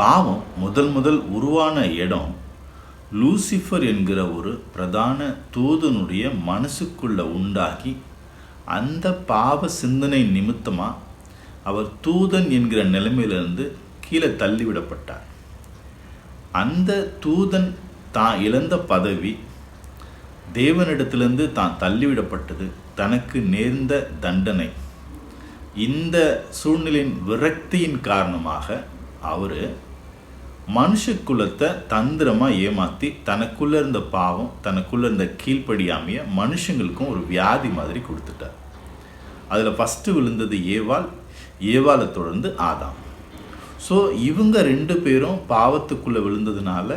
பாவம் முதல் முதல் உருவான இடம் லூசிஃபர் என்கிற ஒரு பிரதான தூதனுடைய மனசுக்குள்ள உண்டாகி அந்த பாவ சிந்தனை நிமித்தமாக அவர் தூதன் என்கிற நிலைமையிலிருந்து கீழே தள்ளிவிடப்பட்டார். அந்த தூதன் தான் இழந்த பதவி தேவனிடத்திலிருந்து தான் தள்ளிவிடப்பட்டது. தனக்கு நேர்ந்த தண்டனை. இந்த சூழ்நிலையின் விரக்தியின் காரணமாக அவர் மனுஷ குலத்தை தந்திரமாக ஏமாற்றி தனக்குள்ளே இருந்த பாவம் தனக்குள்ளே இருந்த கீழ்ப்படியாமைய மனுஷங்களுக்கும் ஒரு வியாதி மாதிரி கொடுத்துட்டார். அதில் ஃபஸ்ட்டு விழுந்தது ஏவாள் ஏவாளை தொடர்ந்து ஆதாம். ஸோ இவங்க ரெண்டு பேரும் பாவத்துக்குள்ளே விழுந்ததுனால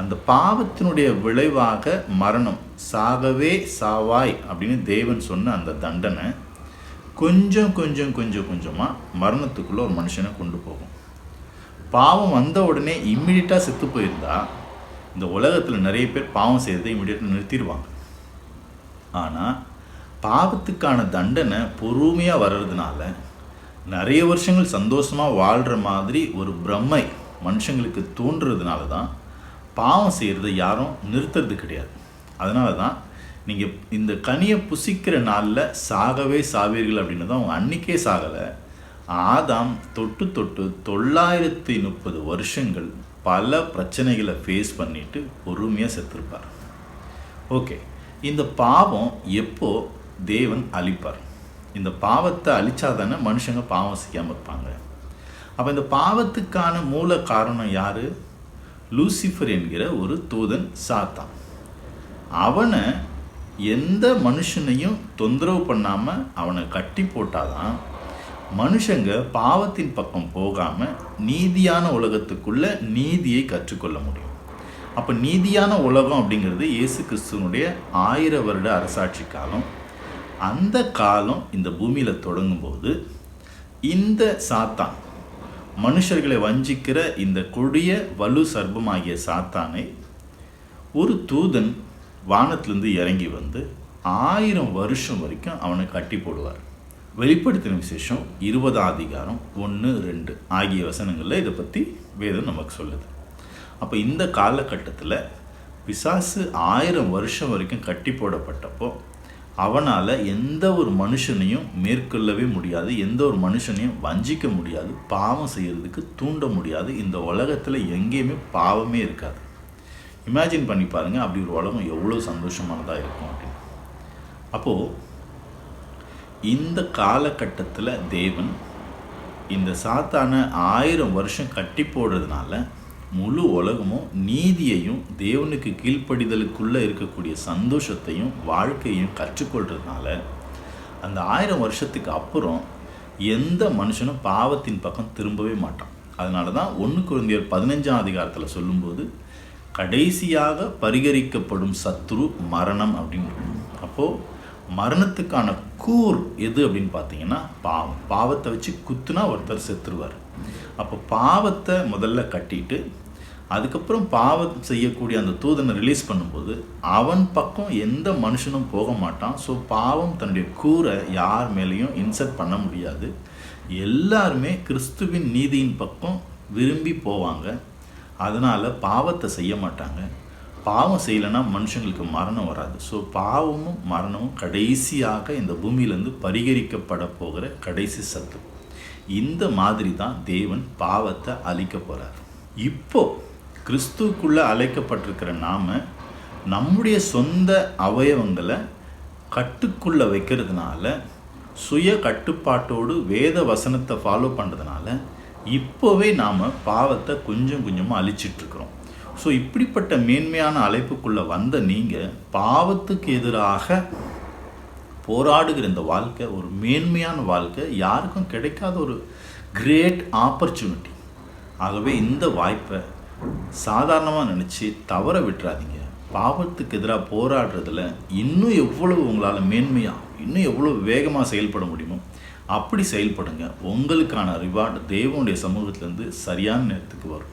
அந்த பாவத்தினுடைய விளைவாக மரணம் சாகவே சாவாய் அப்படின்னு தேவன் சொன்ன அந்த தண்டனை கொஞ்சம் கொஞ்சம் கொஞ்சம் கொஞ்சமாக மரணத்துக்குள்ளே ஒரு மனுஷனை கொண்டு போகும். பாவம் வந்த உடனே இம்மிடியட்டாக செத்து போயிருந்தா இந்த உலகத்தில் நிறைய பேர் பாவம் செய்கிறதை இம்மிடியட்டாக நிறுத்திடுவாங்க. ஆனால் பாவத்துக்கான தண்டனை பொறுமையாக வர்றதுனால நிறைய வருஷங்கள் சந்தோஷமாக வாழ்கிற மாதிரி ஒரு பிரம்மை மனுஷங்களுக்கு தோன்றதுனால தான் பாவம் செய்கிறத யாரும் நிறுத்துறது கிடையாது. அதனால தான் நீங்கள் இந்த கனியை புசிக்கிற நாளில் சாகவே சாவீர்கள் அப்படின்னு தான் அவங்க அன்னைக்கே சாகலை. ஆதாம் தொட்டு தொட்டு தொள்ளாயிரத்தி முப்பது வருஷங்கள் பல பிரச்சனைகளை ஃபேஸ் பண்ணிட்டு பொறுமையாக செத்துருப்பார். ஓகே இந்த பாவம் எப்போ தேவன் அழிப்பார்? இந்த பாவத்தை அழிச்சாதானே மனுஷங்க பாவம் செய்யாமல் இருப்பாங்க. அப்போ இந்த பாவத்துக்கான மூல காரணம் யார்? லூசிஃபர் என்கிற ஒரு தூதன் சாத்தான். அவனை எந்த மனுஷனையும் தொந்தரவு பண்ணாமல் அவனை கட்டி போட்டாதான் மனுஷங்க பாவத்தின் பக்கம் போகாமல் நீதியான உலகத்துக்குள்ள நீதியை கற்றுக்கொள்ள முடியும். அப்போ நீதியான உலகம் அப்படிங்கிறது இயேசு கிறிஸ்துவனுடைய ஆயிர வருட அரசாட்சி காலம். அந்த காலம் இந்த பூமியில் தொடங்கும்போது இந்த சாத்தான் மனுஷர்களை வஞ்சிக்கிற இந்த கொடிய வலு சர்ப்பமாகிய சாத்தானை ஒரு தூதன் வானத்திலிருந்து இறங்கி வந்து ஆயிரம் வருஷம் வரைக்கும் அவனை கட்டி போடுவார். வெளிப்படுத்தின விசேஷம் இருபதாம் அதிகாரம் ஒன்று ரெண்டு ஆகிய வசனங்களில் இதை பற்றி வேதம் நமக்கு சொல்லுது. அப்போ இந்த காலகட்டத்தில் பிசாசு ஆயிரம் வருஷம் வரைக்கும் கட்டி போடப்பட்டப்போ அவனால் எந்த ஒரு மனுஷனையும் மேற்கொள்ளவே முடியாது எந்த ஒரு மனுஷனையும் வஞ்சிக்க முடியாது பாவம் செய்கிறதுக்கு தூண்ட முடியாது இந்த உலகத்தில் எங்கேயுமே பாவமே இருக்காது. இமேஜின் பண்ணி பாருங்கள் அப்படி ஒரு உலகம் எவ்வளோ சந்தோஷமானதாக இருக்கும் அப்படின்னு. அப்போது இந்த காலகட்டத்தில் தேவன் இந்த சாத்தான ஆயிரம் வருஷம் கட்டி போடுறதுனால முழு உலகமும் நீதியையும் தேவனுக்கு கீழ்ப்படிதலுக்குள்ளே இருக்கக்கூடிய சந்தோஷத்தையும் வாழ்க்கையும் கற்றுக்கொள்றதுனால அந்த ஆயிரம் வருஷத்துக்கு அப்புறம் எந்த மனுஷனும் பாவத்தின் பக்கம் திரும்பவே மாட்டான். அதனால தான் ஒன்று குழந்தையர் பதினஞ்சாம் அதிகாரத்தில் சொல்லும்போது கடைசியாக பரிகரிக்கப்படும் சத்ரு மரணம் அப்படின்னு அப்போது மரணத்துக்கான கூர் எது அப்படின்னு பார்த்தீங்கன்னா பாவம். பாவத்தை வச்சு குத்துனா ஒருத்தர் செத்துருவார். அப்போ பாவத்தை முதல்ல கட்டிட்டு அதுக்கப்புறம் பாவம் செய்யக்கூடிய அந்த தூதனை ரிலீஸ் பண்ணும்போது அவன் பக்கம் எந்த மனுஷனும் போக மாட்டான். ஸோ பாவம் தன்னுடைய கூரை யார் மேலேயும் இன்சர்ட் பண்ண முடியாது. எல்லாருமே கிறிஸ்துவின் நீதியின் பக்கம் விரும்பி போவாங்க. அதனால் பாவத்தை செய்ய மாட்டாங்க. பாவம் செய்யலைன்னா மனுஷங்களுக்கு மரணம் வராது. ஸோ பாவமும் மரணமும் கடைசியாக இந்த பூமியிலேருந்து பரிகரிக்கப்பட போகிற கடைசி சத்து. இந்த மாதிரி தான் தேவன் பாவத்தை அழிக்க போகிறார் இப்போ கிறிஸ்துக்குள்ளே அழைக்கப்பட்டிருக்கிற நாம நம்முடைய சொந்த அவயவங்களை கட்டுக்குள்ளே வைக்கிறதுனால சுய கட்டுப்பாட்டோடு வேத வசனத்தை ஃபாலோ பண்ணுறதுனால இப்போவே நாம் பாவத்தை கொஞ்சம் கொஞ்சமாக அழிச்சிட்ருக்குறோம் ஸோ இப்படிப்பட்ட மேன்மையான அழைப்புக்குள்ளே வந்த நீங்கள் பாவத்துக்கு எதிராக போராடுகிற இந்த வாழ்க்கை ஒரு மேன்மையான வாழ்க்கை யாருக்கும் கிடைக்காத ஒரு கிரேட் ஆப்பர்ச்சுனிட்டி ஆகவே இந்த வாய்ப்பை சாதாரணமாக நினச்சி தவற விட்டுறாதீங்க. பாவத்துக்கு எதிராக போராடுறதுல இன்னும் எவ்வளவு உங்களால் மேன்மையாக இன்னும் எவ்வளோ வேகமாக செயல்பட முடியுமோ அப்படி செயல்படுங்க. உங்களுக்கான ரிவார்டு தேவனுடைய சமூகத்திலேருந்து சரியான நேரத்துக்கு வரும்.